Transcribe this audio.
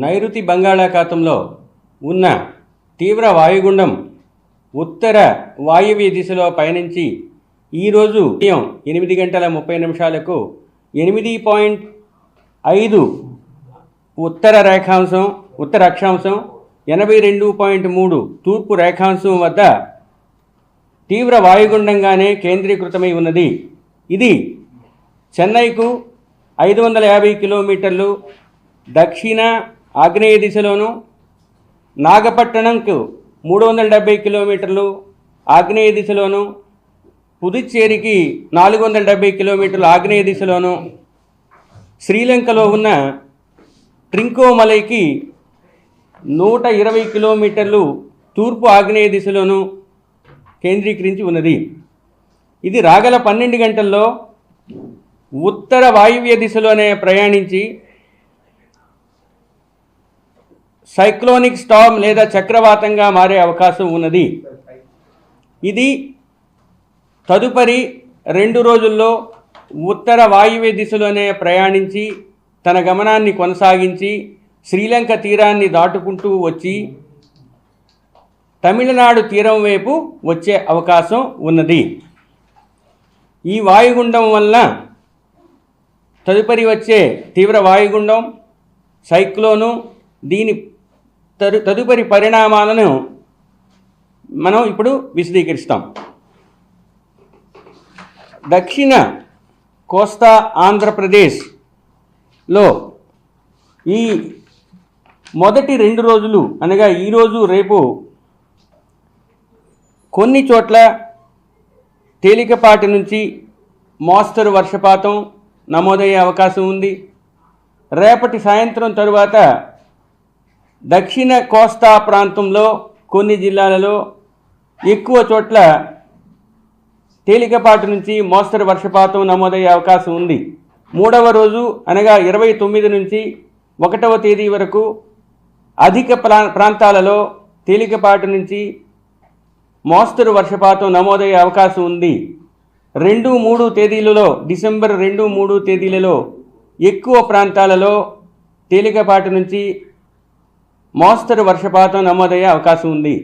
నైరుతి బంగాళాఖాతంలో ఉన్న తీవ్ర వాయుగుండం ఉత్తర వాయువ్య దిశలో పయనించి ఈరోజు ఉదయం ఎనిమిది గంటల ముప్పై నిమిషాలకు ఎనిమిది పాయింట్ ఐదు ఉత్తర రేఖాంశం ఉత్తర అక్షాంశం ఎనభై రెండు పాయింట్ మూడు తూర్పు రేఖాంశం వద్ద తీవ్ర వాయుగుండంగానే కేంద్రీకృతమై ఉన్నది. ఇది చెన్నైకు ఐదు వందల యాభై కిలోమీటర్లు దక్షిణ ఆగ్నేయ దిశలోను నాగపట్టణంకు మూడు వందల డెబ్బై కిలోమీటర్లు ఆగ్నేయ దిశలోను పుదుచ్చేరికి నాలుగు వందల డెబ్బై కిలోమీటర్లు ఆగ్నేయ దిశలోను శ్రీలంకలో ఉన్న ట్రింకోమలైకి నూట ఇరవై కిలోమీటర్లు తూర్పు ఆగ్నేయ దిశలోను కేంద్రీకరించి ఉన్నది. ఇది రాగల పన్నెండు గంటల్లో ఉత్తర వాయువ్య దిశలోనే ప్రయాణించి సైక్లోనిక్ స్టామ్ లేదా చక్రవాతంగా మారే అవకాశం ఉన్నది. ఇది తదుపరి రెండు రోజుల్లో ఉత్తర వాయువ్య దిశలోనే ప్రయాణించి తన గమనాన్ని కొనసాగించి శ్రీలంక తీరాన్ని దాటుకుంటూ వచ్చి తమిళనాడు తీరం వైపు వచ్చే అవకాశం ఉన్నది. ఈ వాయుగుండం వల్ల తదుపరి వచ్చే తీవ్ర వాయుగుండం సైక్లోను దీని తదు తదుపరి పరిణామాలను మనం ఇప్పుడు విశదీకరిస్తాం. దక్షిణ కోస్తా ఆంధ్రప్రదేశ్లో ఈ మొదటి రెండు రోజులు అనగా ఈరోజు రేపు కొన్ని చోట్ల తేలికపాటి నుంచి మోస్తరు వర్షపాతం నమోదయ్యే అవకాశం ఉంది. రేపటి సాయంత్రం తరువాత దక్షిణ కోస్తా ప్రాంతంలో కొన్ని జిల్లాలలో ఎక్కువ చోట్ల తేలికపాటి నుంచి మోస్తరు వర్షపాతం నమోదయ్యే అవకాశం ఉంది. మూడవ రోజు అనగా ఇరవై తొమ్మిది నుంచి ఒకటవ తేదీ వరకు అధిక ప్రా ప్రాంతాలలో తేలికపాటి నుంచి మోస్తరు వర్షపాతం నమోదయ్యే అవకాశం ఉంది. రెండు మూడు తేదీలలో డిసెంబర్ రెండు మూడు తేదీలలో ఎక్కువ ప్రాంతాలలో తేలికపాటి నుంచి మోస్తరు వర్షపాతం నమోదయ్యే అవకాశం ఉంది.